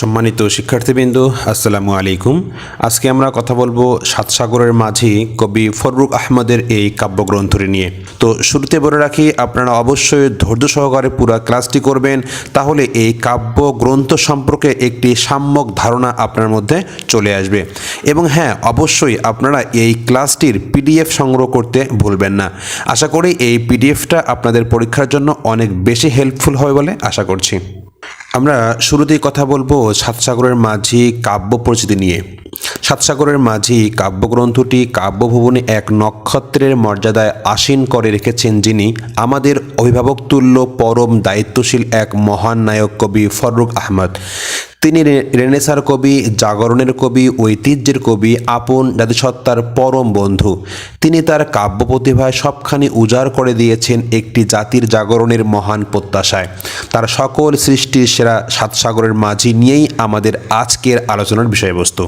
সম্মানিত শিক্ষার্থীবৃন্দ, আসসালামু আলাইকুম। আজকে আমরা কথা বলব সাতসাগরের মাঝি কবি ফররুক আহমদের এই কাব্যগ্রন্থটি নিয়ে। তো শুরুতে বলে রাখি, আপনারা অবশ্যই ধৈর্য সহকারে পুরো ক্লাসটি করবেন, তাহলে এই কাব্যগ্রন্থ সম্পর্কে একটি সাম্যক ধারণা আপনার মধ্যে চলে আসবে। এবং হ্যাঁ অবশ্যই আপনারা এই ক্লাসটির পিডিএফ সংগ্রহ করতে ভুলবেন না। আশা করি এই পিডিএফটা আপনাদের পরীক্ষার জন্য অনেক বেশি হেল্পফুল হবে বলে আশা করছি। আমরা শুরুতেই কথা বলব সাতসাগরের মাঝি কাব্য পরিচিতি নিয়ে। সাতসাগরের মাঝি কাব্যগ্রন্থটি কাব্যভুবনে এক নক্ষত্রের মর্যাদায় আসীন করে রেখেছেন যিনি আমাদের অভিভাবক তুল্য পরম দায়িত্বশীল এক মহান নায়ক কবি ফররুক আহমদ। তিনি রেনেসার কবি, জাগরণের কবি, ঐতিহ্যের কবি, আপন জাতিসত্তার পরম বন্ধু। তিনি তার কাব্য প্রতিভায় সবখানি উজাড় করে দিয়েছেন একটি জাতির জাগরণের মহান প্রত্যাশায়। তার সকল সৃষ্টির সেরা সাত সাগরের মাঝি নিয়েই আমাদের আজকের আলোচনার বিষয়বস্তু।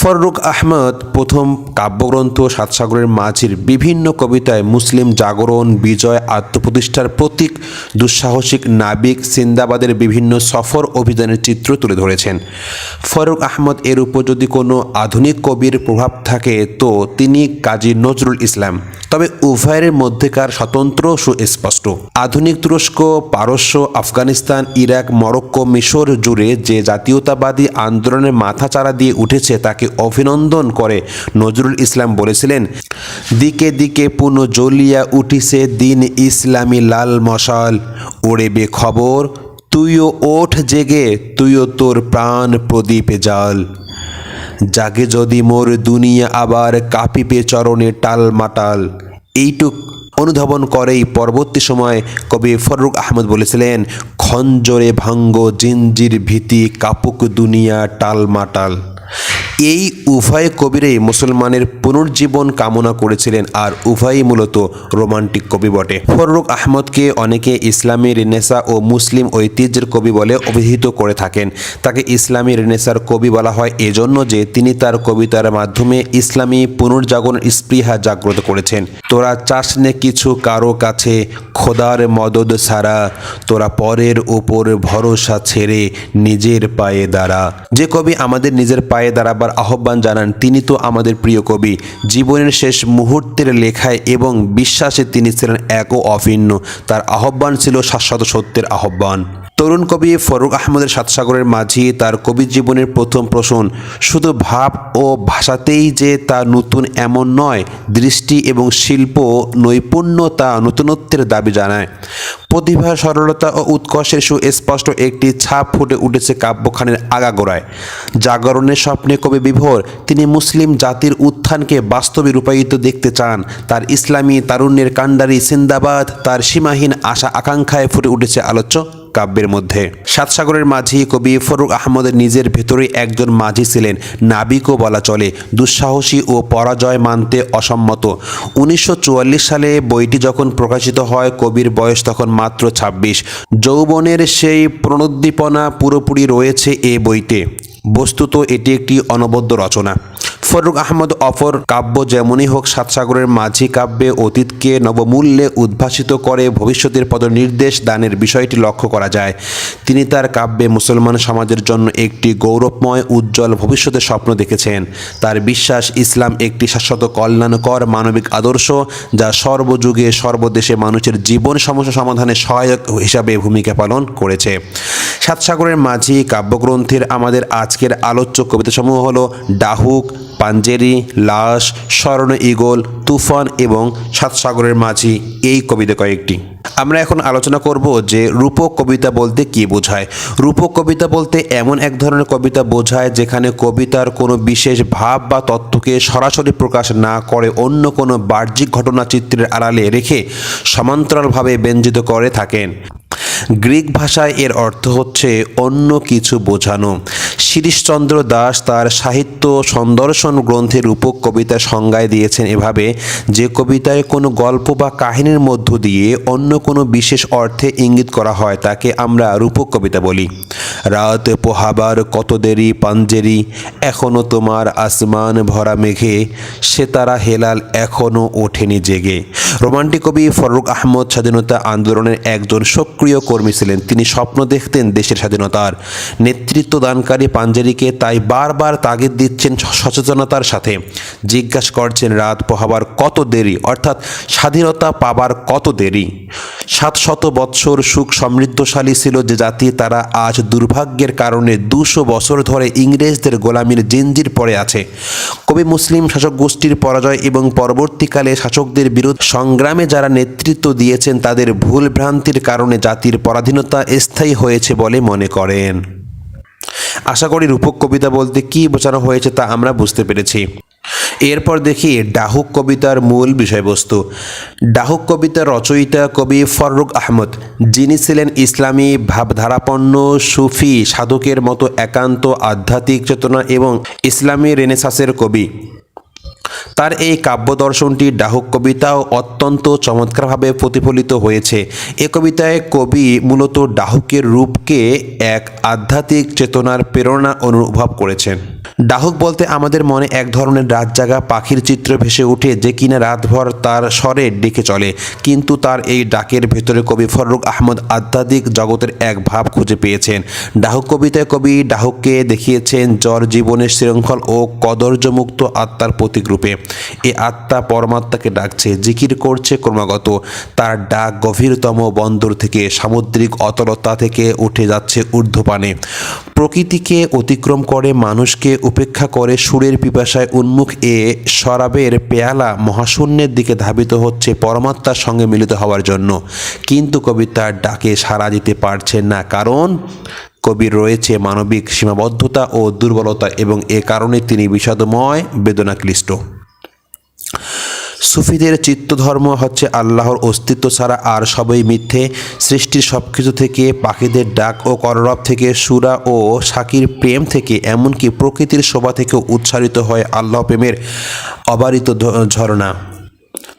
ফররুক আহমদ প্রথম কাব্যগ্রন্থ সাতসাগরের মাঝির বিভিন্ন কবিতায় মুসলিম জাগরণ, বিজয়, আত্মপ্রতিষ্ঠার প্রতীক, দুঃসাহসিক নাবিক সিন্দাবাদের বিভিন্ন সফর অভিযানের চিত্র তুলে ধরেছেন। ফররুক আহমদ এর উপর যদি কোনো আধুনিক কবির প্রভাব থাকে, তো তিনি কাজী নজরুল ইসলাম। তবে উভয়ের মধ্যেকার স্বতন্ত্র সুস্পষ্ট। আধুনিক তুরস্ক, পারস্য, আফগানিস্তান, ইরাক, মরক্কো, মিশর জুড়ে যে জাতীয়তাবাদী আন্দোলনের মাথাচাড়া দিয়ে উঠেছে, তাকে অভিনন্দন করে, নজরুল ইসলাম বলেছিলেন, দিকে দিকে পুনঃ জ্বলিয়া উঠিছে দিন ইসলামী লাল মশাল। ওড়েবে খবর, তুইও ওঠ জেগে, তুইও তোর প্রাণ প্রদীপে জাল। জাগে যদি মোর দুনিয়া আবার কাঁপিবে চরণে টাল মাটাল। এইটুক অনুধাবন করেই পরবর্তী সময় কবি ফররুক আহমদ বলেছিলেন খঞ্জরে ভাঙ্গ জিঞ্জির ভীতি, কাপুক দুনিয়া টাল মাটাল। এই উভয় কবিরাই মুসলমানের পুনর্জীবন কামনা করেছিলেন আর উভয়ই মূলত রোমান্টিক কবি বটে। ফররুক আহমদকে অনেকে ইসলামী রেনেসা ও মুসলিম ঐতিহ্যের কবি বলে অভিহিত করে থাকেন। তাকে ইসলামী রেনেসার কবি বলা হয়। এজন্য যে তিনি তার কবিতার মাধ্যমে ইসলামী পুনর্জাগরণ স্পৃহা জাগ্রত করেছেন। তোরা চাস নে কিছু কারও কাছে, খোদার মদদ ছাড়া। তোরা পরের উপর ভরসা ছেড়ে নিজের পায়ে দাঁড়া। যে কবি আমাদের নিজের পায়ে দাঁড়াবার আহ্বান জানান, তিনি তো আমাদের প্রিয় কবি। জীবনের শেষ মুহূর্তের লেখায় এবং বিশ্বাসে তিনি ছিলেন এক ও অভিন্ন। তার আহ্বান ছিল শাশ্বত সত্যের আহ্বান। তরুণ কবি ফরুক আহমদের সাতসাগরের মাঝি, তার কবি জীবনের প্রথম প্রশ্ন, শুধু ভাব ও ভাষাতেই যে তা নতুন এমন নয়, দৃষ্টি এবং শিল্প নৈপুণ্য তা নতুনত্বের দাবি জানায়। প্রতিভা, সরলতা ও উৎকর্ষের সুস্পষ্ট একটি ছাপ ফুটে উঠেছে কাব্যখানের আগাগোড়ায়। জাগরণের স্বপ্নে কবি বিভোর, তিনি মুসলিম জাতির উত্থানকে বাস্তবে রূপায়িত দেখতে চান। তার ইসলামী তারুণ্যের কাণ্ডারি সিন্দাবাদ, তার সীমাহীন আশা আকাঙ্ক্ষায় ফুটে উঠেছে আলোচ্য কাব্যের মধ্যে। সাতসাগরের মাঝি কবি ফরুক আহমদের নিজের ভেতরে একজন মাঝি ছিলেন। নাবিকও বলা চলে, দুঃসাহসী ও পরাজয় মানতে অসম্মত। উনিশশো চুয়াল্লিশ সালে বইটি যখন প্রকাশিত হয়, কবির বয়স তখন মাত্র ২৬ যৌবনের সেই প্রণোদ্দীপনা পুরোপুরি রয়েছে এ বইতে। বস্তুত এটি একটি অনবদ্য রচনা। ফররুক আহমদ অফর কাব্য যেমনই হোক সাতসাগরের মাঝি কাব্যে অতীতকে নবমূল্যে উদ্ভাসিত করে, ভবিষ্যতের পদনির্দেশ দানের বিষয়টি লক্ষ্য করা যায়। তিনি তার কাব্যে মুসলমান সমাজের জন্য একটি গৌরবময়, উজ্জ্বল ভবিষ্যতের স্বপ্ন দেখেছেন। তার বিশ্বাস, ইসলাম একটি শাশ্বত কল্যাণকর মানবিক আদর্শ যা সর্বযুগে সর্বদেশে মানুষের জীবন সমস্যা সমাধানে সহায়ক হিসাবে ভূমিকা পালন করেছে। সাতসাগরের মাঝি কাব্যগ্রন্থের আমাদের আজকের আলোচ্য কবিতাসমূহ হলো ডাহুক, পাঞ্জেরি, লাশ স্মরণ ইগল তুফান এবং সাতসাগরের মাঝি এই কবিতা কয়েকটি। আমরা এখন আলোচনা করব যে রূপক কবিতা বলতে কি বোঝায়। রূপক কবিতা বলতে এমন এক ধরনের কবিতা বোঝায় যেখানে কবিতার কোনো বিশেষ ভাব বা তত্ত্বকে সরাসরি প্রকাশ না করে অন্য কোনো বাহ্যিক ঘটনা চিত্রের আড়ালে রেখে সমান্তরালভাবে ব্যঞ্জিত করে থাকেন। গ্রিক ভাষায় এর অর্থ হচ্ছে অন্য কিছু বোঝানো। শিরিশচন্দ্র দাস তার সাহিত্য সন্দর্শন গ্রন্থের রূপক কবিতা সংজ্ঞায় দিয়েছেন এভাবে, যে কবিতায় কোনো গল্প বা কাহিনীর মধ্য দিয়ে অন্য কোনো বিশেষ অর্থে ইঙ্গিত করা হয়, তাকে আমরা রূপক কবিতা বলি। রাত পোহাবার কত দেরি পাঞ্জেরি, এখনও তোমার আসমান ভরা মেঘে, সে তারা হেলাল এখনও ওঠেনি জেগে। রোমান্টিক কবি ফরুক আহমদ স্বাধীনতা আন্দোলনের একজন সক্রিয় কর্মী ছিলেন। তিনি স্বপ্ন দেখতেন দেশের স্বাধীনতার। নেতৃত্ব দানকারী পাঞ্জারিকে তাই বারবার তাগিদ দিচ্ছেন সচেতনতার সাথে। জিজ্ঞাসা করছেন, রাত পোহাবার কত দেরি? অর্থাৎ স্বাধীনতা পাবার কত দেরি? সাত শত বৎসর সুখ সমৃদ্ধশালী ছিল যে জাতি, তারা আজ দুর্ভাগ্যের কারণে দুশো বছর ধরে ইংরেজদের গোলামির জিঞ্জির পরে আছে। কবি মুসলিম শাসক গোষ্ঠীর পরাজয় এবং পরবর্তীকালে শাসকদের বিরুদ্ধে সংগ্রামে যারা নেতৃত্ব দিয়েছেন, তাদের ভুল ভ্রান্তির কারণে জাতির পরাধীনতা স্থায়ী হয়েছে বলে মনে করেন। আশা করি রূপক কবিতা বলতে কি বোঝানো হয়েছে তা আমরা বুঝতে পেরেছি। এরপর দেখি ডাহুক কবিতার মূল বিষয়বস্তু। ডাহুক কবিতার রচয়িতা কবি ফররুক আহমদ, যিনি ছিলেন ইসলামী ভাবধারাপন্ন সুফি, সাধকের মতো একান্ত আধ্যাত্মিক চেতনা এবং ইসলামী রেনেসাসের কবি। তার এই কাব্য দর্শনটি ডাহুক কবিতাও অত্যন্ত চমৎকারভাবে প্রতিফলিত হয়েছে। এ কবিতায় কবি মূলত ডাহুকের রূপকে এক আধ্যাত্মিক চেতনার প্রেরণা অনুভব করেছেন। ডাহুক বলতে আমাদের মনে এক ধরনের রাত জাগা পাখির চিত্র ভেসে ওঠে যে কিনা রাতভর তার স্বরে ডেকে চলে। কিন্তু তার এই ডাকের ভেতরে কবি ফররুক আহমদ আধ্যাত্মিক জগতের এক ভাব খুঁজে পেয়েছেন। ডাহুক কবিতায় কবি ডাহুককে দেখিয়েছেন, জ্বর জীবনের শৃঙ্খল ও কদর্যমুক্ত আত্মার প্রতীক রূপে। এ আত্মা পরমাত্মাকে ডাকছে, জিকির করছে ক্রমাগত। তার ডাক গভীরতম বন্দর থেকে, সামুদ্রিক অতলতা থেকে উঠে যাচ্ছে ঊর্ধ্বপানে। প্রকৃতিকে অতিক্রম করে, মানুষকে উপেক্ষা করে সুরের পিপাসায় উন্মুখ এ শরাবের পেয়ালা মহাশূন্যের দিকে ধাবিত হচ্ছে পরমাত্মার সঙ্গে মিলিত হওয়ার জন্য। কিন্তু কবি তার ডাকে সাড়া দিতে পারছেন না, কারণ কবির রয়েছে মানবিক সীমাবদ্ধতা ও দুর্বলতা এবং এ কারণে তিনি বিষাদময়, বেদনাক্লিষ্ট। সুফিদের চিত্তধর্ম হচ্ছে আল্লাহর অস্তিত্ব ছাড়া আর সবই মিথ্যে। সৃষ্টির সব কিছু থেকে পাখিদের ডাক ও কররব থেকে সুরা ও সাকির প্রেম থেকে, এমনকি প্রকৃতির শোভা থেকে উচ্চারিত হয় আল্লাহ প্রেমের অবারিত ঝর্ণা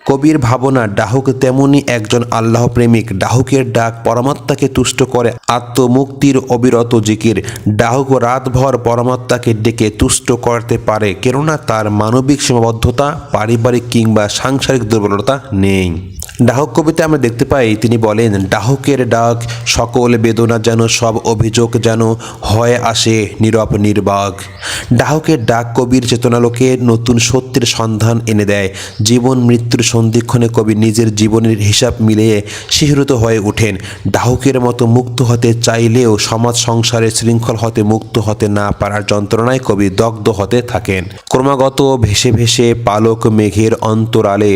কবির ভাবনা, ডাহুক তেমনি একজন আল্লাহ প্রেমিক ডাহুকের ডাক পরমাত্মাকে তুষ্ট করে। আত্মমুক্তির অবিরত জিকির। ডাহুক রাতভর পরমাত্মাকে ডেকে তুষ্ট করতে পারে, কেননা তার মানবিক সীমাবদ্ধতা, পারিবারিক কিংবা সাংসারিক দুর্বলতা নেই। ডাহক কবিতা আমরা দেখতে পাই, তিনি বলেন, ডাহকের ডাক সকল বেদনা যেন, সব অভিযোগ যেন হয় আসে নীরব নির্বাক। ডাহকের ডাক কবির চেতনালোকে নতুন সত্যের সন্ধান এনে দেয়। জীবন মৃত্যুর সন্ধিক্ষণে কবি নিজের জীবনের হিসাব মিলিয়ে শিহরিত হয়ে ওঠেন। ডাহকের মতো মুক্ত হতে চাইলেও সমাজ সংসারের শৃঙ্খল হতে মুক্ত হতে না পারার যন্ত্রণায় কবি দগ্ধ হতে থাকেন। ক্রমাগত ভেসে ভেসে পালক মেঘের অন্তরালে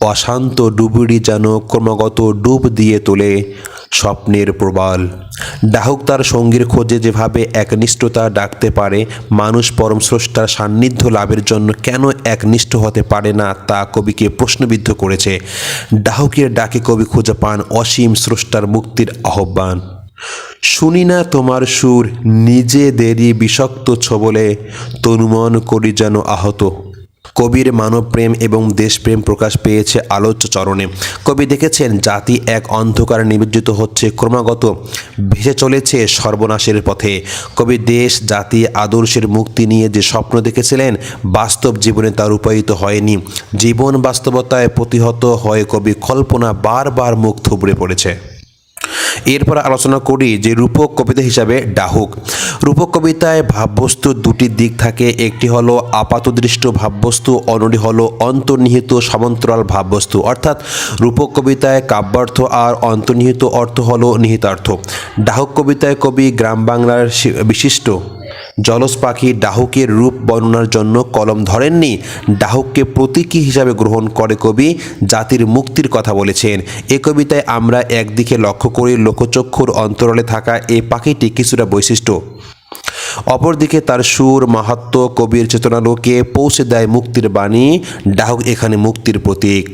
অশান্ত ডুবুরি যেন ক্রমাগত ডুব দিয়ে তোলে স্বপ্নের প্রবাল। ডাহুক তার সঙ্গীর খোঁজে যেভাবে একনিষ্ঠতা ডাকতে পারে, মানুষ পরম স্রষ্টার সান্নিধ্য লাভের জন্য কেন একনিষ্ঠ হতে পারে না তা কবিকে প্রশ্নবিদ্ধ করেছে। ডাহুকের ডাকে কবি খুঁজে পান অসীম স্রষ্টার মুক্তির আহ্বান। শুনি না তোমার সুর নিজেদেরই বিষাক্ত ছবলে, তনুমন করি যেন আহত কবির মানবপ্রেম এবং দেশপ্রেম প্রকাশ পেয়েছে আলোচ্য চরণে। কবি দেখেছেন, জাতি এক অন্ধকারে নিবেদিত হচ্ছে, ক্রমাগত ভেসে চলেছে সর্বনাশের পথে। কবি দেশ, জাতি, আদর্শের মুক্তি নিয়ে যে স্বপ্ন দেখেছিলেন, বাস্তব জীবনে তা রূপায়িত হয়নি। জীবন বাস্তবতায় প্রতিহত হয়ে কবি, কল্পনা বারবার মুখ থুবড়ে পড়েছে। এরপর আলোচনা করি যে রূপক কবিতা হিসাবে ডাহুক। রূপক কবিতায় ভাববস্তু দুটি দিক থাকে। একটি হলো আপাতদৃষ্ট ভাববস্তু, অন্যটি হলো অন্তর্নিহিত সমান্তরাল ভাববস্তু। অর্থাৎ রূপক কবিতায় কাব্যার্থ আর অন্তর্নিহিত অর্থ হলো নিহিতার্থ। ডাহুক কবিতায় কবি গ্রাম বাংলার বিশিষ্ট জলজ পাখি ডাহুকের রূপ বর্ণনার জন্য কলম ধরেননি। ডাহুককে প্রতীকী হিসাবে গ্রহণ করে কবি জাতির মুক্তির কথা বলেছেন। এ কবিতায় আমরা একদিকে লক্ষ্য করি লোকচক্ষুর অন্তরালে থাকা এ পাখিটি কিছুটা বৈশিষ্ট্য। অপরদিকে তার সুর, মাহাত্ম, কবির চেতনালোকে পৌঁছে দেয় মুক্তির বাণী, ডাহুক এখানে মুক্তির প্রতীক।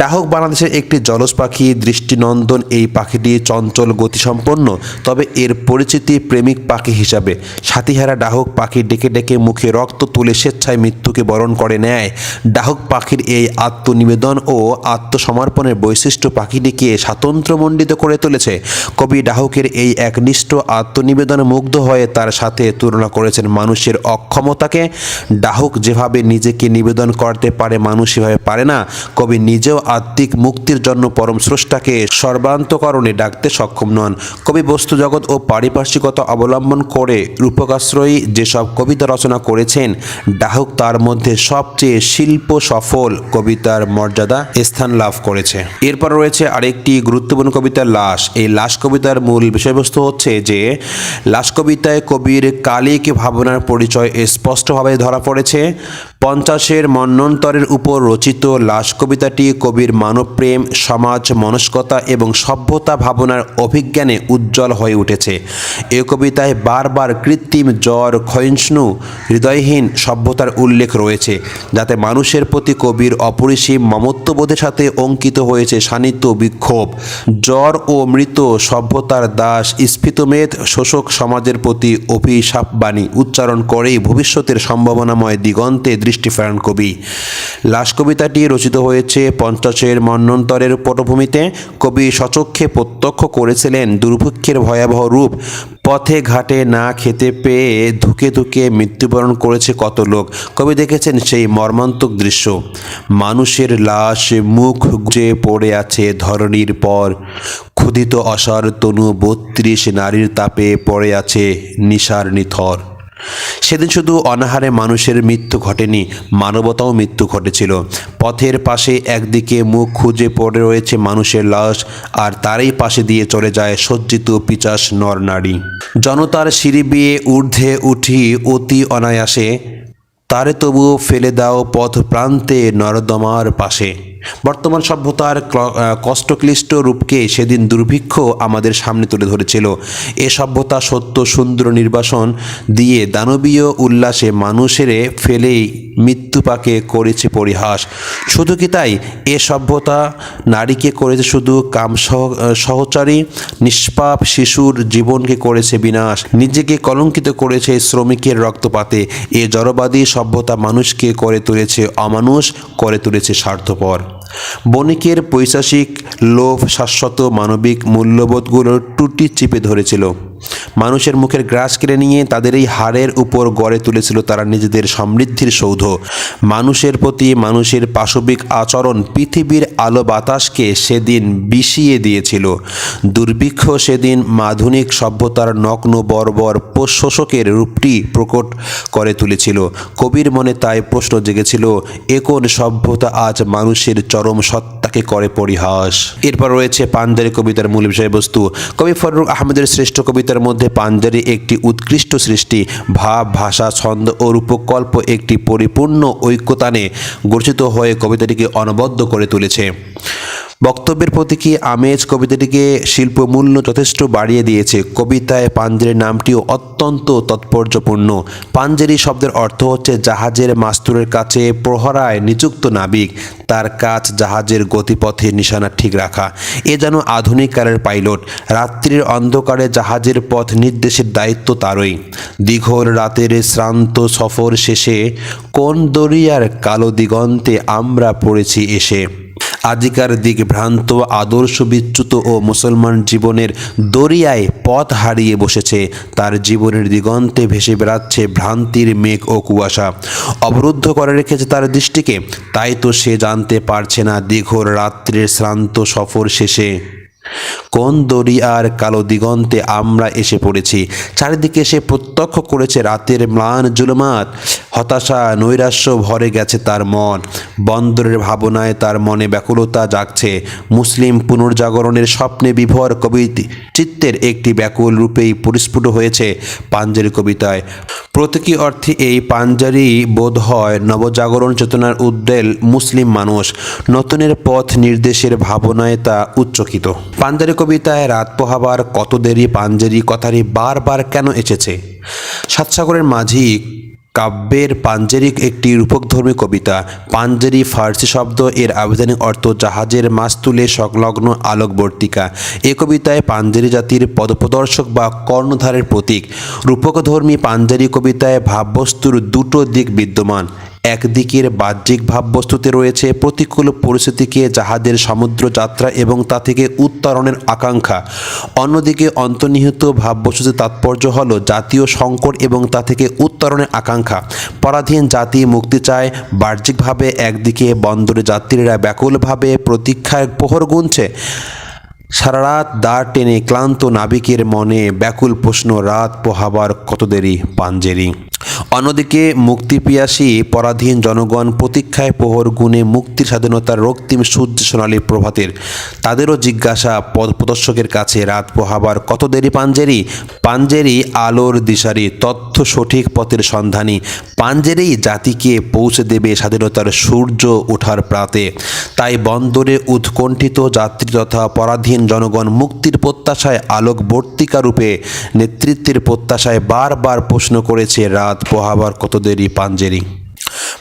ডাহক বাংলাদেশের একটি জলজ পাখি, দৃষ্টিনন্দন, এই পাখিটি চঞ্চল গতিসম্পন্ন, তবে এর পরিচিতি প্রেমিক পাখি হিসাবে। সাথীহারা ডাহক পাখি ডেকে ডেকে মুখে রক্ত তুলে স্বেচ্ছায় মৃত্যুকে বরণ করে নেয়। ডাহক পাখির এই আত্মনিবেদন ও আত্মসমর্পণের বৈশিষ্ট্য পাখিটিকে স্বাতন্ত্র্যমণ্ডিত করে তুলেছে। কবি ডাহকের এই একনিষ্ঠ আত্মনিবেদনে মুগ্ধ হয়ে তার সাথে তুলনা করেছেন মানুষের অক্ষমতাকে। ডাহক যেভাবে নিজেকে নিবেদন করতে পারে, মানুষ সেভাবে পারে না। কবি নিজেও আত্মিক মুক্তির জন্য পরম স্রষ্টাকে সর্বান্তকরণে ডাকতে সক্ষম নন। কবি বস্তু জগৎ ও পারিপার্শ্বিকতা অবলম্বন করে রূপকাশ্রয়ী যেসব কবিতা রচনা করেছেন, ডাহক তার মধ্যে সবচেয়ে শিল্প সফল কবিতার মর্যাদা স্থান লাভ করেছে। এরপর রয়েছে আরেকটি গুরুত্বপূর্ণ কবিতা লাশ। এই লাশ কবিতার মূল বিষয়বস্তু হচ্ছে যে, লাশ কবিতায় কবির কালিক ভাবনার পরিচয় স্পষ্টভাবে ধরা পড়েছে। পঞ্চাশের মন্বন্তরের উপর রচিত লাশ কবিতাটি কবির মানবপ্রেম, সমাজ, মনস্কতা এবং সভ্যতা ভাবনার অভিজ্ঞানে উজ্জ্বল হয়ে উঠেছে। এ কবিতায় বারবার কৃত্রিম জ্বর, ক্ষয়িষ্ণু, হৃদয়হীন সভ্যতার উল্লেখ রয়েছে, যাতে মানুষের প্রতি কবির অপরিসীম মমত্ববোধের সাথে অঙ্কিত হয়েছে সান্নিধ্য বিক্ষোভ। জ্বর ও মৃত সভ্যতার দাস স্ফীতমেদ শোষক সমাজের প্রতি অভিশাপ বাণী উচ্চারণ করেই ভবিষ্যতের সম্ভাবনাময় দিগন্তে দৃষ্টি ফেরান কবি। লাশ কবিতাটি রচিত হয়েছে পঞ্চাশের মন্বন্তরের পটভূমিতে। কবি সচক্ষে প্রত্যক্ষ করেছিলেন দুর্ভিক্ষের ভয়াবহ রূপ। পথে ঘাটে না খেতে পেয়ে ধুকে ধুকে মৃত্যুবরণ করেছে কত লোক। কবি দেখেছেন সেই মর্মান্তক দৃশ্য। মানুষের লাশ মুখ গুজে পড়ে আছে ধরণীর পর। ক্ষুধিত অসার তনু বত্রিশ নারীর তাপে পড়ে আছে নিশার নিথর। সেদিন শুধু অনাহারে মানুষের মৃত্যু ঘটেনি, মানবতাও মৃত্যু ঘটেছিল। পথের পাশে একদিকে মুখ খুঁজে পড়ে রয়েছে মানুষের লাশ, আর তারই পাশে দিয়ে চলে যায় সজ্জিত পিচাস নর নারী। জনতার সিঁড়ি বিয়ে ঊর্ধ্বে উঠি অতি অনায়াসে, তারে তবুও ফেলে দাও পথ প্রান্তে নরদমার পাশে। বর্তমান সভ্যতার ক্ল- কষ্টক্লিষ্ট রূপকে সেদিন দুর্ভিক্ষ আমাদের সামনে তুলে ধরেছিল। এ সভ্যতা সত্য, সুন্দর নির্বাসন দিয়ে দানবীয় উল্লাসে মানুষেরে ফেলেই মৃত্যুপাকে করেছে পরিহাস। শুধু কি তাই? এ সভ্যতা নারীকে করেছে শুধু কাম সহ- সহচারী, নিষ্পাপ শিশুর জীবনকে করেছে বিনাশ। নিজেকে কলঙ্কিত করেছে শ্রমিকের রক্তপাতে। এ জড়বাদী সভ্যতা মানুষকে করে তুলেছে অমানুষ, করে তুলেছে স্বার্থপর। বণিকের পৈশাসিক লোভ শাশ্বত মানবিক মূল্যবোধগুলোর টুটি চিপে ধরেছিল। মানুষের মুখের গ্রাস কেড়ে নিয়ে তাদের এই হারের উপর গড়ে তুলেছিল তারা নিজেদের সমৃদ্ধির সৌধ। মানুষের প্রতি মানুষের পাশবিক আচরণ পৃথিবীর আলো বাতাসকে সেদিন বিষিয়ে দিয়েছিল। দুর্ভিক্ষ সেদিন আধুনিক সভ্যতার নগ্ন বর্বর শোষকের রূপটি প্রকট করে তুলেছিল। কবির মনে তাই প্রশ্ন জেগেছিল, এ কোন সভ্যতা আজ মানুষের চরম সত্তাকে করে পরিহাস? এরপর রয়েছে পাঞ্জারি কবিতার মূল বিষয়বস্তু। কবি ফররুখ আহমেদের শ্রেষ্ঠ কবিতার মধ্যে পাঞ্জারি একটি উৎকৃষ্ট সৃষ্টি, ভাব, ভাষা, ছন্দ ও রূপকল্প একটি পরিপূর্ণ ঐক্যতানে গঠিত হয়ে কবিতাটিকে অনবদ্য করে তুলেছে। বক্তব্যের প্রতি কি আমেজ কবিতাটিকে শিল্পমূল্য যথেষ্ট বাড়িয়ে দিয়েছে? কবিতায় পাঞ্জেরির নামটিও অত্যন্ত তাৎপর্যপূর্ণ। পাঞ্জেরি শব্দের অর্থ হচ্ছে জাহাজের মাস্তুরের কাছে প্রহরায় নিযুক্ত নাবিক। তার কাজ জাহাজের গতিপথে নিশানা ঠিক রাখা। এ যেন আধুনিক কালের পাইলট। রাত্রির অন্ধকারে জাহাজের পথ নির্দেশের দায়িত্ব তারই। দীঘল রাতের শ্রান্ত সফর শেষে কোন দরিয়ার কালো দিগন্তে আমরা পড়েছি এসে। আজিকার দিক ভ্রান্ত, আদর্শ বিচ্যুত ও মুসলমান জীবনের দরিয়ায় পথ হারিয়ে বসেছে। তার জীবনের দিগন্তে ভেসে বেড়াচ্ছে ভ্রান্তির মেঘ ও কুয়াশা। অবরুদ্ধ করে রেখেছে তার দৃষ্টিকে। তাই তো সে জানতে পারছে না দীঘর রাত্রির শ্রান্ত সফর শেষে। কোন দরিয়ার কালো দিগন্তে আমরা এসে পড়েছি? চারিদিকে সে প্রত্যক্ষ করেছে রাতের ম্লান জুলুমাত। হতাশা, নৈরাশ্য ভরে গেছে তার মন। বন্দরের ভাবনায় তার মনে ব্যাকুলতা জাগছে। মুসলিম পুনর্জাগরণের স্বপ্নে বিভর কবি চিত্তের একটি ব্যাকুল রূপেই পরিস্ফুট হয়েছে পাঞ্জারি কবিতায়। প্রতীকী অর্থে এই পাঞ্জারি বোধ হয় নবজাগরণ চেতনার উদ্বেল মুসলিম মানুষ। নতুনের পথ নির্দেশের ভাবনায় তা উচ্চকিত। পাঞ্জারি কবিতায় রাত পোহাবার কত দেরি পাঞ্জারি কথাটি বারবার কেন এসেছে? সাতসাগরের মাঝি কাব্যের পাঞ্জেরিক একটি রূপকধর্মী কবিতা। পাঞ্জেরি ফার্সি শব্দ এর আবেদনিক অর্থ জাহাজের মাছ তুলে সংলগ্ন আলোকবর্তিকা। এ কবিতায় পাঞ্জেরি জাতির পদপ্রদর্শক বা কর্ণধারের প্রতীক। রূপকধর্মী পাঞ্জেরি কবিতায় ভাববস্তুর দুটো দিক বিদ্যমান। একদিকের বাহ্যিক ভাববস্তুতে রয়েছে প্রতিকূল পরিস্থিতিকে জাহাজের সমুদ্র যাত্রা এবং তা থেকে উত্তরণের আকাঙ্ক্ষা। অন্যদিকে অন্তর্নিহিত ভাববস্তুতে তাৎপর্য হল জাতীয় সংকট এবং তা থেকে উত্তরণের আকাঙ্ক্ষা। পরাধীন জাতি মুক্তি চায়, বাহ্যিকভাবে একদিকে বন্দরে যাত্রীরা ব্যাকুলভাবে প্রতীক্ষায় প্রহর গুনছে। সারা রাত দাঁড় টেনে ক্লান্ত নাবিকের মনে ব্যাকুল প্রশ্ন, রাত পোহাবার কত দেরি, পাঞ্জেরি। অন্যদিকে মুক্তিপিয়াসী পরাধীন জনগণ প্রতীক্ষায় প্রহর গুণে মুক্তির স্বাধীনতার রক্তিম সূর্য সোনালী প্রভাতের। তাদেরও জিজ্ঞাসা পদ প্রদর্শকের কাছে, রাত পোহাবার কত দেরি পাঞ্জেরি? পাঞ্জেরি আলোর দিশারি, তথ্য সঠিক পথের সন্ধানী। পাঞ্জেরেই জাতিকে পৌঁছে দেবে স্বাধীনতার সূর্য ওঠার প্রাতে। তাই বন্দরে উৎকণ্ঠিত যাত্রী তথা পরাধীন জনগণ মুক্তির প্রত্যাশায় আলোকবর্তিকা রূপে নেতৃত্বের প্রত্যাশায় বারবার প্রশ্ন করেছে রাত পোহাবার কত দেরি পাঞ্জেরি।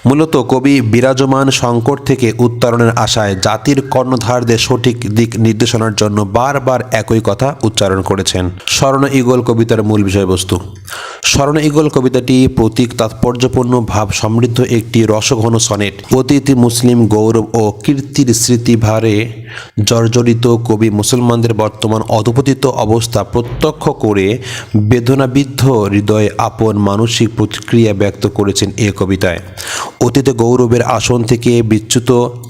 মূলত কবি বিরাজমান সংকট থেকে উত্তরণের আশায় জাতির কর্ণধারদের সঠিক দিক নির্দেশনার জন্য বারবার একই কথা উচ্চারণ করেছেন। স্মরণ ইগল কবিতার মূল বিষয়বস্তু। স্মরণ ইগল কবিতাটি প্রতীক তাৎপর্যপূর্ণ, ভাব সমৃদ্ধ একটি রসঘন সনেট। অতীত মুসলিম গৌরব ও কীর্তির স্মৃতিভারে জর্জরিত কবি মুসলমানদের বর্তমান অধপতিত অবস্থা প্রত্যক্ষ করে বেদনাবিদ্ধ হৃদয়ে আপন মানসিক প্রতিক্রিয়া ব্যক্ত করেছেন এ কবিতায়। অতীতে গৌরবের আসন থেকে বিচ্যুত,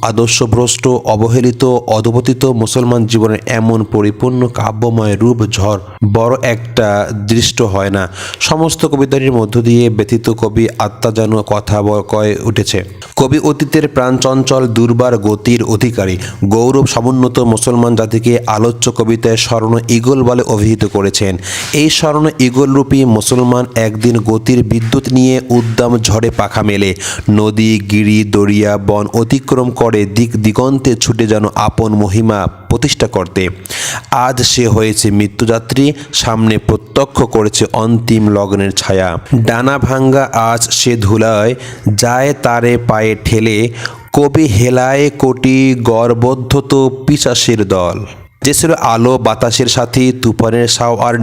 আদর্শভ্রষ্ট, অবহেলিত, অধপতিত মুসলমান জীবনের এমন পরিপূর্ণ কাব্যময় রূপ, ঝড় বড় একটা দৃষ্ট হয় না। সমস্ত কবিতাটির মধ্য দিয়ে ব্যতীত কবি আত্মা যেন কথা কয়ে উঠেছে। কবি অতীতের প্রাণচঞ্চল দুর্বার গতির অধিকারী। গৌরব সমুন্নত মুসলমান জাতিকে আলোচ্য কবিতায় স্মরণ ইগল বলে অভিহিত করেছেন। এই স্মরণ ইগলরূপী মুসলমান একদিন গতির বিদ্যুৎ নিয়ে উদ্দাম ঝড়ে পাখা মেলে। নদী, গিরি, দরিয়া, বন অতিক্রম করে দিক দিগন্তে ছুটে যেন আপন মহিমা প্রতিষ্ঠা করতে। আজ সে হয়েছে মৃত্যুযাত্রী, সামনে প্রত্যক্ষ করেছে অন্তিম লগ্নের ছায়া। ডানা ভাঙ্গা আজ সে ধুলায়, যায় তারে পায়ে ঠেলে, কবি হেলায় কোটি গর্বদ্ধত পিশাসের দল। যে ছিল আলো বাতাসের সাথে তুফানের সাওয়ার আর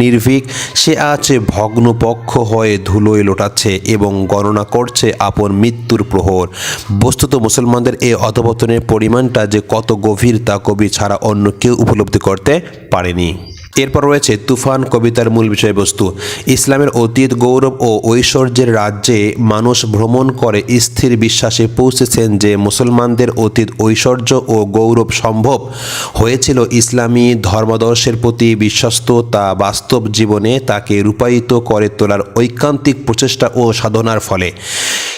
নির্ভীক, সে আছে ভগ্নপক্ষ হয়ে ধুলোয় লোটাচ্ছে এবং গণনা করছে আপন মৃত্যুর প্রহর। বস্তুত মুসলমানদের এই অধপতনের পরিমাণটা যে কত গভীর তা কবি ছাড়া অন্য কেউ উপলব্ধি করতে পারেনি। এরপর রয়েছে তুফান, কবিতার মূল বিষয়বস্তু। ইসলামের অতীত গৌরব ও ঐশ্বর্যের রাজ্যে মানুষ ভ্রমণ করে স্থির বিশ্বাসে পৌঁছেছেন যে মুসলমানদের অতীত ঐশ্বর্য ও গৌরব সম্ভব হয়েছিল ইসলামী ধর্মাদর্শের প্রতি বিশ্বস্ত। তা বাস্তব জীবনে তাকে রূপায়িত করে তোলার ঐকান্তিক প্রচেষ্টা ও সাধনার ফলে।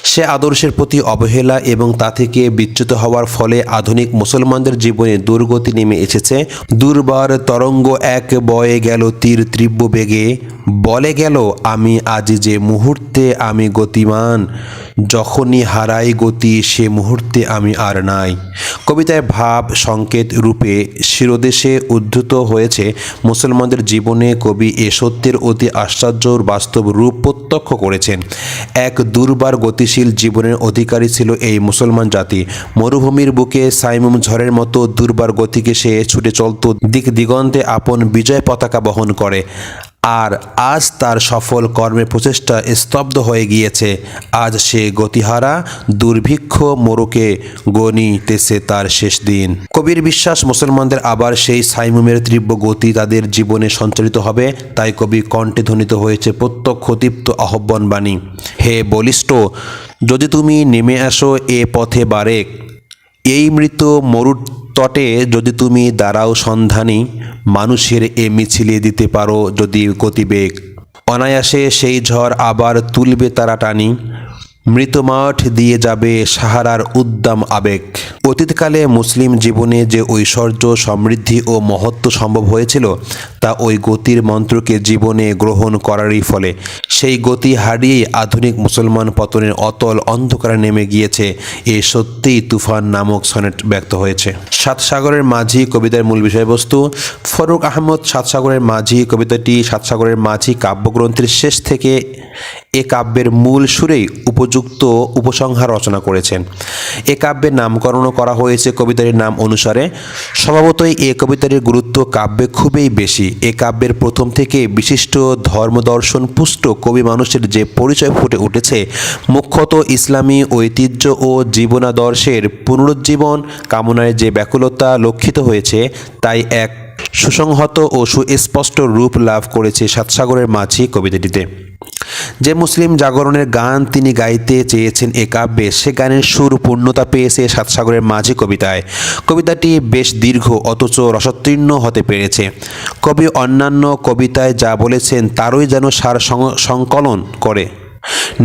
সে আদর্শের প্রতি অবহেলা এবং তা থেকে বিচ্যুত হওয়ার ফলে আধুনিক মুসলমানদের জীবনে দুর্গতি নেমে এসেছে। দুর্বার তরঙ্গ এক বয়ে গেল তীর তীব্র বেগে। বলে গেল, আমি আজ যে মুহূর্তে আমি গতিমান, যখনই হারাই গতি, সে মুহূর্তে আমি আর নাই। কবিতায় ভাব, সংকেত রূপে শিরোদেশে উদ্ধৃত হয়েছে মুসলমানদের জীবনে কবি এ সত্যের অতি আশ্চর্যর বাস্তব রূপ প্রত্যক্ষ করেছেন। এক দুর্বার গতিশীল জীবনের অধিকারী ছিল এই মুসলমান জাতি। মরুভূমির বুকে সাইমুম ঝড়ের মতো দুর্বার গতিকে সে ছুটে চলত। দিক দিগন্তে আপন বিজয় পতাকা বহন করে। আর আজ তার সফল কর্মের প্রচেষ্টা স্তব্ধ হয়ে গিয়েছে। আজ সে গতিহারা, দুর্ভিক্ষ মোরকে গণিতেছে তার শেষ দিন। কবির বিশ্বাস, মুসলমানদের আবার সেই সাইমুমের তীব্র গতি তাদের জীবনে সঞ্চালিত হবে, তাই কবি কণ্ঠে ধ্বনিত হয়েছে প্রত্যক্ষ দীপ্ত আহ্বান বাণী। হে বলিষ্ঠ, যদি তুমি নেমে আসো এ পথে বারেক এই মৃত মরুর তটে যদি তুমি দাঁড়াও সন্ধানী, মানুষের এ মিছিলিয়ে দিতে পারো যদি গতিবেগ। অনায়াসে সেই ঝড় আবার তুলবে তারা টানি। মৃত মাঠ দিয়ে যাবে সাহারার উদ্দাম আবেগ। অতীতকালে মুসলিম জীবনে যে ঐশ্বর্য, সমৃদ্ধি ও মহত্ব সম্ভব হয়েছিল, তা ওই গতির মন্ত্রকে জীবনে গ্রহণ করারই ফলে। সেই গতি হারিয়েই আধুনিক মুসলমান পতনের অতল অন্ধকারে নেমে গিয়েছে। এ সত্যিই তুফান নামক সনেট ব্যক্ত হয়েছে। সাত সাগরের মাঝি কবিতার মূল বিষয়বস্তু, ফরুক আহমদ সাত সাগরের মাঝি কবিতাটি সাত সাগরের মাঝি কাব্যগ্রন্থের শেষ থেকে এ কাব্যের মূল সুরেই উপযুক্ত উপসংহার রচনা করেছেন। এ কাব্যের নামকরণও করা হয়েছে কবিতাটির নাম অনুসারে। স্বভাবতই এ কবিতাটির গুরুত্ব কাব্যে খুবই বেশি। এ কাব্যের প্রথম থেকে বিশিষ্ট ধর্মদর্শন পুষ্ট কবি মানুষের যে পরিচয় ফুটে উঠেছে, মুখ্যত ইসলামী ঐতিহ্য ও জীবনাদর্শের পুনরুজ্জীবন কামনায় যে ব্যাকুলতা লক্ষিত হয়েছে, তাই এক সুসংহত ও সুস্পষ্ট রূপ লাভ করেছে সাতসাগরের মাঝি কবিতাটিতে। যে মুসলিম জাগরণের গান তিনি গাইতে চেয়েছেন এ কাব্যে, সে গানের সুর পূর্ণতা পেয়েছে সাতসাগরের মাঝি কবিতায়। কবিতাটি বেশ দীর্ঘ, অথচ রসোত্তীর্ণ হতে পেরেছে। কবি অন্যান্য কবিতায় যা বলেছেন, তারই যেন সার সংকলন করে।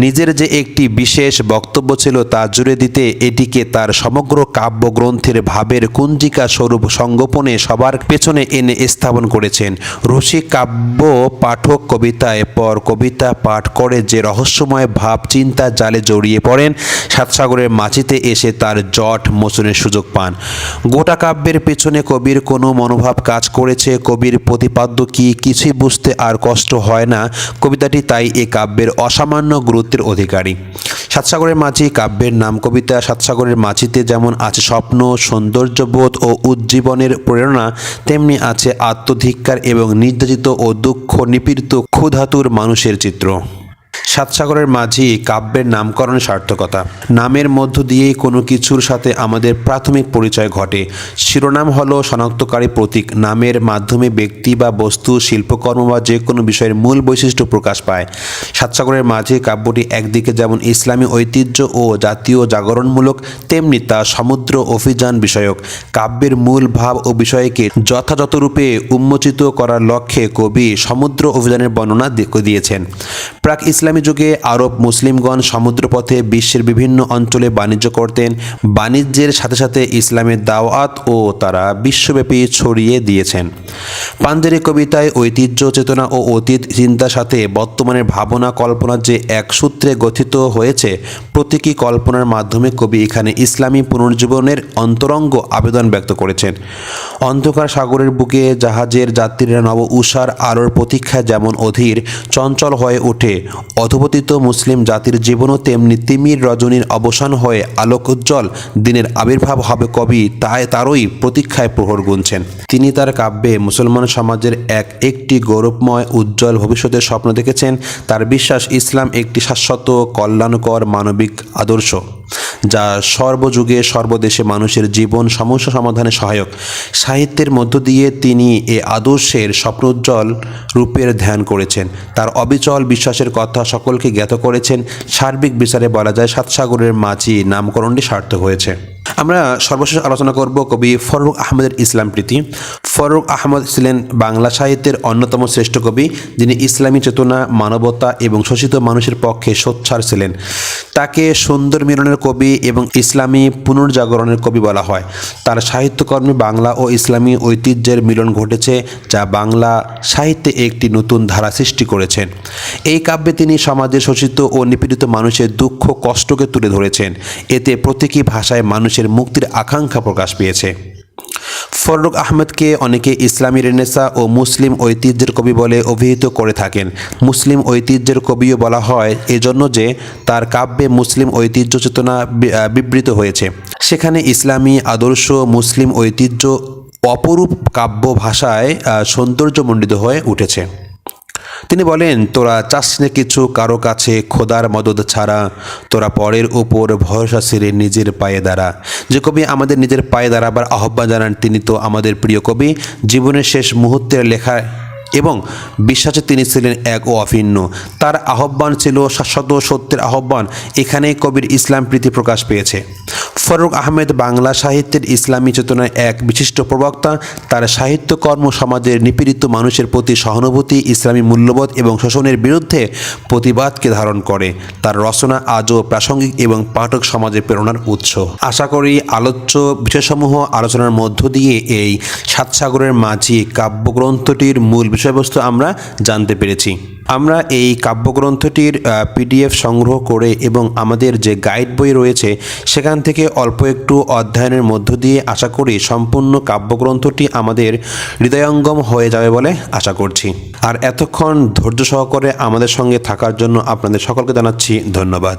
নিজের যে একটি বিশেষ বক্তব্য ছিল তা জুড়ে দিতে এটিকে তার সমগ্র কাব্যগ্রন্থের ভাবের কুঞ্জিকা স্বরূপ সংগোপনে সবার পেছনে এনে স্থাপন করেছেন। রসিক কাব্য পাঠক কবিতায় পর কবিতা পাঠ করে যে রহস্যময় ভাব চিন্তা জালে জড়িয়ে পড়েন, সাতসাগরের মাঝিতে এসে তার জট মোচনের সুযোগ পান। গোটা কাব্যের পেছনে কবির কোনো মনোভাব কাজ করেছে, কবির প্রতিপাদ্য কি কিছুই বুঝতে আর কষ্ট হয় না। কবিতাটি তাই এ কাব্যের অসামান্য গুরুত্বের অধিকারী। সাতসাগরের মাঝি কাব্যের নাম কবিতা, সাতসাগরের মাঝিতে যেমন আছে স্বপ্ন, সৌন্দর্যবোধ ও উজ্জীবনের প্রেরণা, তেমনি আছে আত্মধিক্ষার এবং নির্যাতিত ও দুঃখ নিপীড়িত ক্ষুধাতুর মানুষের চিত্র। সাতসাগরের মাঝি কাব্যের নামকরণ সার্থকতা। নামের মধ্য দিয়েই কোনো কিছুর সাথে আমাদের প্রাথমিক পরিচয় ঘটে। শিরোনাম হল শনাক্তকারী প্রতীক। নামের মাধ্যমে ব্যক্তি বা বস্তু, শিল্পকর্ম বা যে কোনো বিষয়ের মূল বৈশিষ্ট্য প্রকাশ পায়। সাতসাগরের মাঝি কাব্যটি একদিকে যেমন ইসলামী ঐতিহ্য ও জাতীয় জাগরণমূলক, তেমনি তা সমুদ্র অভিযান বিষয়ক। কাব্যের মূল ভাব ও বিষয়কে যথাযথরূপে উন্মোচিত করার লক্ষ্যে কবি সমুদ্র অভিযানের বর্ণনা দিয়েছেন। প্রাক ইসলামী যুগে আরব মুসলিমগণ সমুদ্রপথে বিশ্বের বিভিন্ন অঞ্চলে বাণিজ্য করতেন। বাণিজ্যের সাথে সাথে ইসলামের দাওয়াত ও তারা বিশ্বব্যাপী ছড়িয়ে দিয়েছেন। পাঞ্জেরি কবিতায় ঐতিহ্য, চেতনা ও অতীত চিন্তার সাথে বর্তমানের ভাবনা কল্পনা যে এক সূত্রে গঠিত হয়েছে, প্রতীকী কল্পনার মাধ্যমে কবি এখানে ইসলামী পুনর্জীবনের অন্তরঙ্গ আবেদন ব্যক্ত করেছেন। অন্ধকার সাগরের বুকে জাহাজের যাত্রীরা নব উষার আলোর প্রতীক্ষায় যেমন অধীর, চঞ্চল হয়ে ওঠে। অধপতিত মুসলিম জাতির জীবনও তেমনি তিমির রজনীর অবসান হয়ে আলোকোজ্জ্বল। দিনের আবির্ভাব হবে কবি, তাই তারই প্রতীক্ষায় প্রহর গুনছেন। তিনি তার কাব্যে মুসলমান সমাজের এক একটি গৌরবময়, উজ্জ্বল ভবিষ্যতের স্বপ্ন দেখেছেন তার বিশ্বাস ইসলাম একটি শাশ্বত, কল্যাণকর মানবিক আদর্শ, যা সর্বযুগে সর্বদেশে মানুষের জীবন সমস্যা সমাধানে সহায়ক। সাহিত্যের মধ্য দিয়ে তিনি এ আদর্শের স্বপ্নোজ্জ্বল রূপের ধ্যান করেছেন। তার অবিচল বিশ্বাসের কথা সকলকে জ্ঞাত করেছেন। সার্বিক বিচারে বলা যায় সাতসাগরের মাঝি নামকরণটি সার্থক হয়েছে। আমরা সর্বশেষ আলোচনা করব কবি ফরুক আহমেদের ইসলাম প্রীতি। ফরুক আহমদ ছিলেন বাংলা সাহিত্যের অন্যতম শ্রেষ্ঠ কবি, যিনি ইসলামী চেতনা, মানবতা এবং শোষিত মানুষের পক্ষে সোচ্ছার ছিলেন। তাকে সুন্দর মিলনের কবি এবং ইসলামী পুনর্জাগরণের কবি বলা হয়। তার সাহিত্যকর্মে বাংলা ও ইসলামী ঐতিহ্যের মিলন ঘটেছে, যা বাংলা সাহিত্যে একটি নতুন ধারা সৃষ্টি করেছেন এই কাব্যে তিনি সমাজের শোষিত ও নিপীড়িত মানুষের দুঃখ, কষ্টকে তুলে ধরেছেন। এতে প্রতীকী ভাষায় মানুষের মুক্তির আকাঙ্ক্ষা প্রকাশ পেয়েছে। ফররুক আহমেদকে অনেকে ইসলামী রেনেসা ও মুসলিম ঐতিহ্যের কবি বলে অভিহিত করে থাকেন। মুসলিম ঐতিহ্যের কবিও বলা হয় এজন্য যে তার কাব্যে মুসলিম ঐতিহ্য চেতনা বিবৃত হয়েছে। সেখানে ইসলামী আদর্শ, মুসলিম ঐতিহ্য অপরূপ কাব্য ভাষায় সৌন্দর্যমণ্ডিত হয়ে উঠেছে। তিনি বলেন, তোরা চাস না কিছু কারও কাছে খোদার মদত ছাড়া। তোরা পরের উপর ভরসা ছেড়ে নিজের পায়ে দাঁড়া। যে কবি আমাদের নিজের পায়ে দাঁড়াবার আহ্বান জানান, তিনি তো আমাদের প্রিয় কবি। জীবনের শেষ মুহূর্তের লেখা এবং বিশ্বাসে তিনি ছিলেন এক ও অভিন্ন। তার আহ্বান ছিল শাশ্বত সত্যের আহ্বান। এখানেই কবির ইসলাম প্রীতি প্রকাশ পেয়েছে। ফরুক আহমেদ বাংলা সাহিত্যের ইসলামী চেতনায় এক বিশিষ্ট প্রবক্তা। তার সাহিত্যকর্ম সমাজের নিপীড়িত মানুষের প্রতি সহানুভূতি, ইসলামী মূল্যবোধ এবং শোষণের বিরুদ্ধে প্রতিবাদকে ধারণ করে। তার রচনা আজও প্রাসঙ্গিক এবং পাঠক সমাজের প্রেরণার উৎস। আশা করি আলোচ্য বিষয়সমূহ আলোচনার মধ্য দিয়ে এই সাতসাগরের মাঝি কাব্যগ্রন্থটির মূল বিষয়বস্তু আমরা জানতে পেরেছি। আমরা এই কাব্যগ্রন্থটির পিডিএফ সংগ্রহ করে এবং আমাদের যে গাইড বই রয়েছে, সেখান থেকে অল্প একটু অধ্যয়নের মধ্য দিয়ে আশা করি সম্পূর্ণ কাব্যগ্রন্থটি আমাদের হৃদয়ঙ্গম হয়ে যাবে বলে আশা করছি। আর এতক্ষণ ধৈর্য সহকারে আমাদের সঙ্গে থাকার জন্য আপনাদের সকলকে জানাচ্ছি ধন্যবাদ।